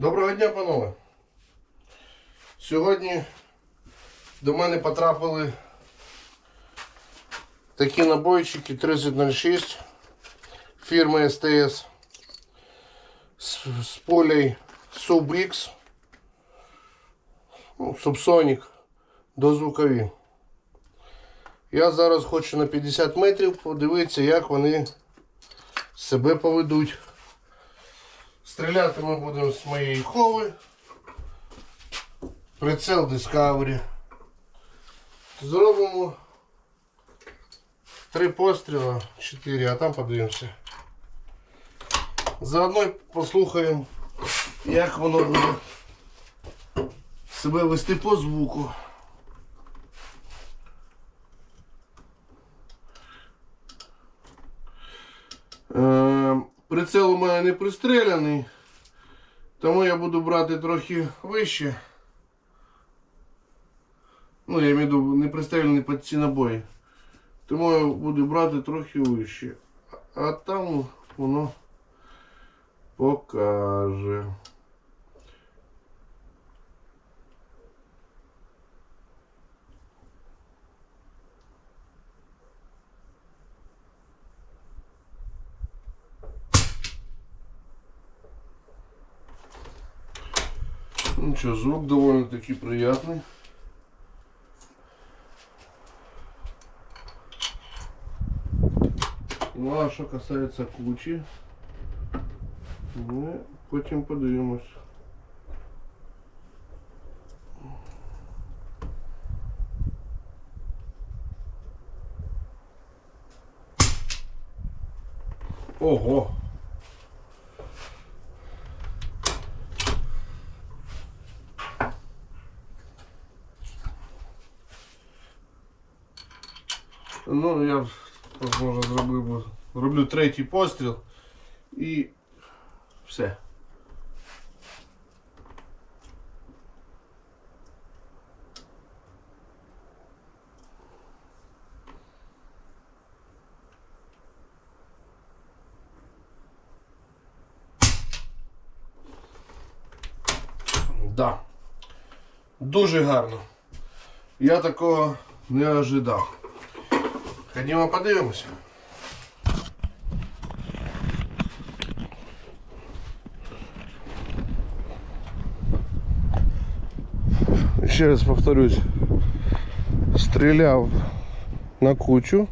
Доброго дня, панове. Сьогодні до мене потрапили такі набойчики 3006 фірми СТС з, з полей Subrix, ну, Subsonic дозвукові. Я зараз хочу на 50 метрів подивитися, як вони себе поведуть. Стріляти ми будемо з моєї хови. Прицел Discovery. Зробимо три постріла, чотири, а там подивимося. Заодно послухаємо, як воно буде себе вести по звуку. Е, Прицел у мене не пристреляний, тому я буду брати трохи вище. Ну, я маю не представлені під ці набої. Тому я буду брати трохи вище. А там воно покаже. Что, звук довольно-таки приятный. Ну а що касається кучі, ми потім подивимось. Ого! Ну, я можна зробив би- роблю третій постріл і все. Да. Дуже гарно. Я такого не ожидав. Ходімо подивимося. Ще раз повторюсь, стріляв на кучу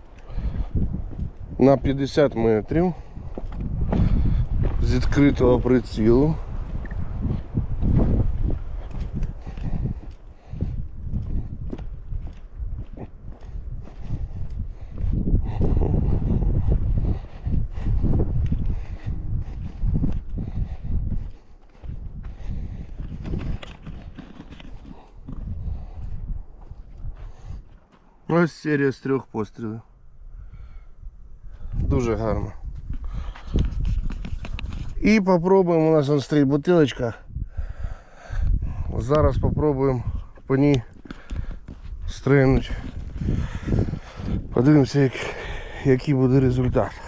на 50 метрів з відкритого прицілу. Ось серія з трьох пострілів. Дуже гарно. І попробуємо, у нас он стоїть бутилочка. Зараз попробуємо по ній стрельнути. Подивимося, як, який буде результат.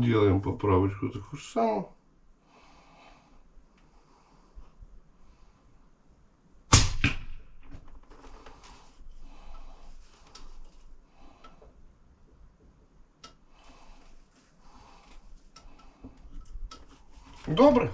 Делаем поправочку такую же самую. Добре.